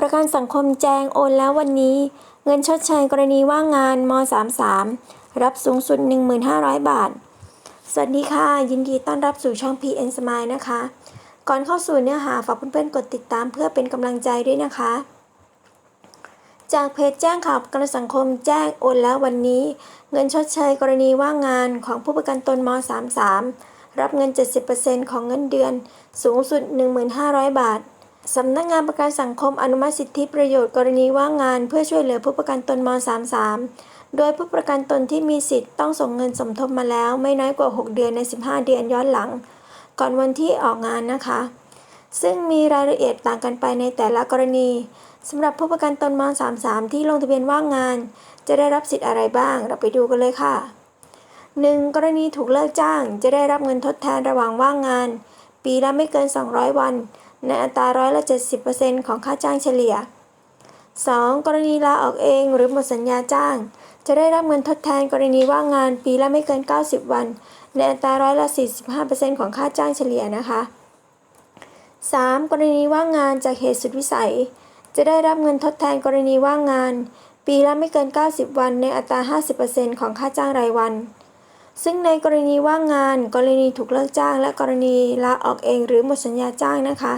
ประกันสังคมแจ้งโอนแล้ววันนี้ เงินชดเชยกรณีว่างงานม 33 รับสูงสุด 1,500 บาท สวัสดีค่ะ ยินดีต้อนรับสู่ช่อง PN Smile นะคะ ก่อนเข้าสู่เนื้อหาฝากเพื่อนๆกดติดตามเพื่อเป็นกำลังใจด้วยนะคะ จากเพจแจ้งข่าวประกันสังคมแจ้งโอนแล้ววันนี้ เงินชดเชยกรณีว่างงานของผู้ประกันตนม 33 รับเงิน 70%ของเงินเดือน สูงสุด 1,500 บาท สำนักงานประกันสังคมอนุมัติสิทธิประโยชน์กรณีว่างงานเพื่อช่วยเหลือผู้ประกันตนม 33 โดยผู้ประกันตนที่มีสิทธิ์ต้องส่งเงินสมทบมาแล้ว ไม่น้อยกว่า 6 เดือนใน 15 เดือนย้อนหลัง ก่อนวันที่ออกงานนะคะ ซึ่งมีรายละเอียดต่างกันไปในแต่ละกรณีสำหรับผู้ประกันตนม 33 ที่ลงทะเบียนว่างงาน จะได้รับสิทธิ์อะไรบ้าง เราไปดูกันเลยค่ะ 1. กรณีถูกเลิกจ้าง จะได้รับเงินทดแทนระหว่างว่างงาน ปีละไม่เกิน 200 วัน ในอัตราร้อยละ70%ของค่าจ้างเฉลี่ย 2. กรณีลาออกเองหรือหมดสัญญาจ้าง จะได้รับเงินทดแทนกรณีว่างงานปีละไม่เกิน 90 วัน ในอัตราร้อยละ 45%ของค่าจ้างเฉลี่ยนะคะ 3. กรณีว่างงานจากเหตุสุดวิสัย จะได้รับเงินทดแทนกรณีว่างงาน ปีละไม่เกิน 90 วัน ในอัตรา 50%ของค่าจ้างรายวัน ซึ่งในกรณีว่างงาน กรณีถูกเลิกจ้าง และกรณีลาออกเองหรือหมดสัญญาจ้างนะคะ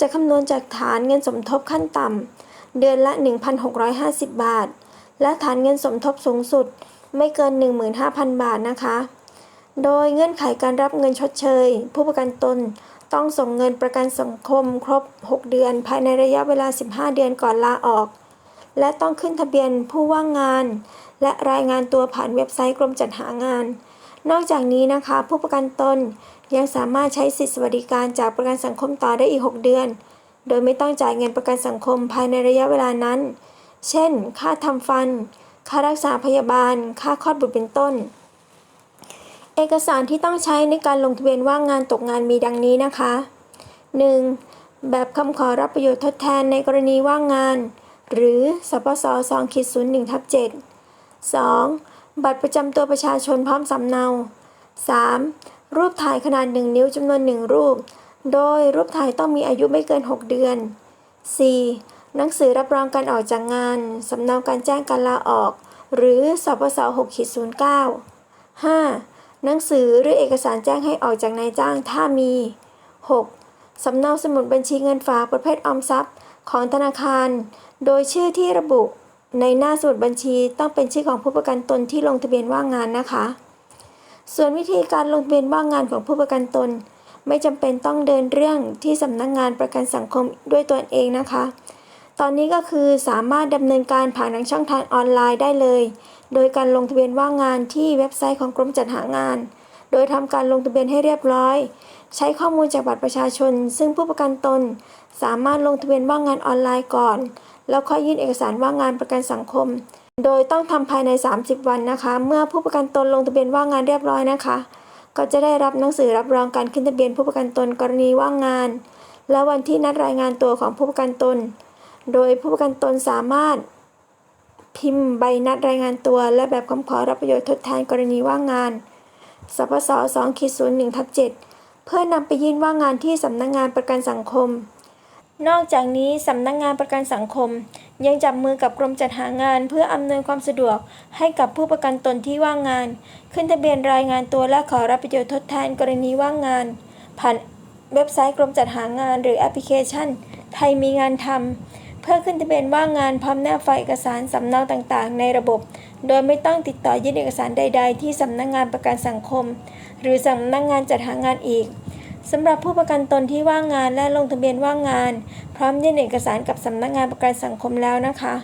จะคำนวณจากฐานเงินสมทบขั้นต่ำเดือนละ 1,650 บาท และฐานเงินสมทบสูงสุดไม่เกิน 15,000 บาทนะคะ โดยเงื่อนไขการรับเงินชดเชย ผู้ประกันตนต้องส่งเงินประกันสังคมครบ 6 เดือน ภายในระยะเวลา 15 เดือนก่อนลาออก และต้องขึ้นทะเบียนผู้ว่างงาน และรายงานตัวผ่านเว็บไซต์กรมจัดหางาน นอกจากนี้นะคะ ผู้ประกันตนยังสามารถใช้สิทธิสวัสดิการจากประกันสังคมต่อได้อีก 6 เดือน โดยไม่ต้องจ่ายเงินประกันสังคมภายในระยะเวลานั้น เช่น ค่าทำฟัน ค่ารักษาพยาบาล ค่าคลอดบุตรเป็นต้น เอกสารที่ต้องใช้ในการลงทะเบียนว่างงานตกงานมีดังนี้นะคะ 1. แบบคำขอรับประโยชน์ทดแทนในกรณีว่างงาน หรือสปส2ขีด01ทับ7 2. บัตรประจำตัวประชาชนพร้อมสำเนา 3. รูปถ่ายขนาด 1 นิ้วจำนวน 1 รูป โดยรูปถ่ายต้องมีอายุไม่เกิน 6 เดือน 4. หนังสือรับรองการออกจากงาน สำเนาการแจ้งการลาออก หรือสปส6ขีด09 5. หนังสือหรือเอกสารแจ้งให้ออกจากนายจ้างถ้ามี 6. สำเนาสมุดบัญชีเงินฝากประเภทออมทรัพย์ ของธนาคาร โดยชื่อที่ระบุ ในหน้าสมุดบัญชีต้องเป็นชื่อของผู้ประกันตนที่ลงทะเบียนว่างงานนะคะ ส่วนวิธีการลงทะเบียนว่างงานของผู้ประกันตน ไม่จำเป็นต้องเดินเรื่องที่สำนักงงานประกันสังคมด้วยตัวเองนะคะ ตอนนี้ก็คือสามารถดำเนินการผ่านทางช่องทางออนไลน์ได้เลย โดยการลงทะเบียนว่างงานที่เว็บไซต์ของกรมจัดหางาน โดยทำการลงทะเบียนให้เรียบร้อย ใช้ข้อมูลจากบัตรประชาชน ซึ่งผู้ประกันตน สามารถลงทะเบียนว่างงานออนไลน์ก่อน แล้วค่อยยื่นเอกสารว่างงานประกันสังคม โดยต้องทำภายใน 30 วันนะคะ เมื่อผู้ประกันตนลงทะเบียนว่างงานเรียบร้อยนะคะ ก็จะได้รับหนังสือรับรองการขึ้นทะเบียนผู้ประกันตนกรณีว่างงาน และวันที่นัดรายงานตัวของผู้ประกันตน โดยผู้ประกันตนสามารถพิมพ์ใบนัดรายงานตัว และแบบคำขอรับประโยชน์ทดแทนกรณีว่างงานสปส2 0 1ทับ7เพื่อนำไปยื่นว่างงานที่สำนักงงานประกันสังคม นอกจากนี้สำนักงงานประกันสังคม ยังจับมือกับกรมจัดหางานเพื่ออำนวยความสะดวกให้กับผู้ประกันตนที่ว่างงาน ขึ้นทะเบียนรายงานตัวและขอรับประโยชน์ทดแทนกรณีว่างงาน ผ่านเว็บไซต์กรมจัดหางานหรือแอปพลิเคชัน ไทยมีงานทำเพื่อขึ้นทะเบียนว่างงานพร้อมแนบไฟเอกสารสำเนาต่างๆ ในระบบ โดยไม่ต้องติดต่อยื่นเอกสารใด ๆ ที่สำนักงงานประกันสังคม หรือสำนักงงานจัดหางานอีก สำหรับผู้ประกันตนที่ว่างงานและลงทะเบียนว่างงาน พร้อมยื่นเอกสารกับสำนักงานประกันสังคมแล้วนะคะ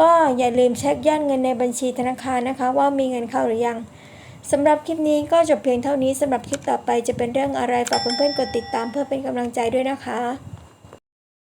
ก็อย่าลืมเช็คยอดเงินในบัญชีธนาคารนะคะ ว่ามีเงินเข้าหรือยังสำหรับคลิปนี้ก็จบเพียงเท่านี้สำหรับคลิปต่อไปจะเป็นเรื่องอะไรฝากเพื่อนๆกดติดตามเพื่อเป็นกำลังใจด้วยนะคะ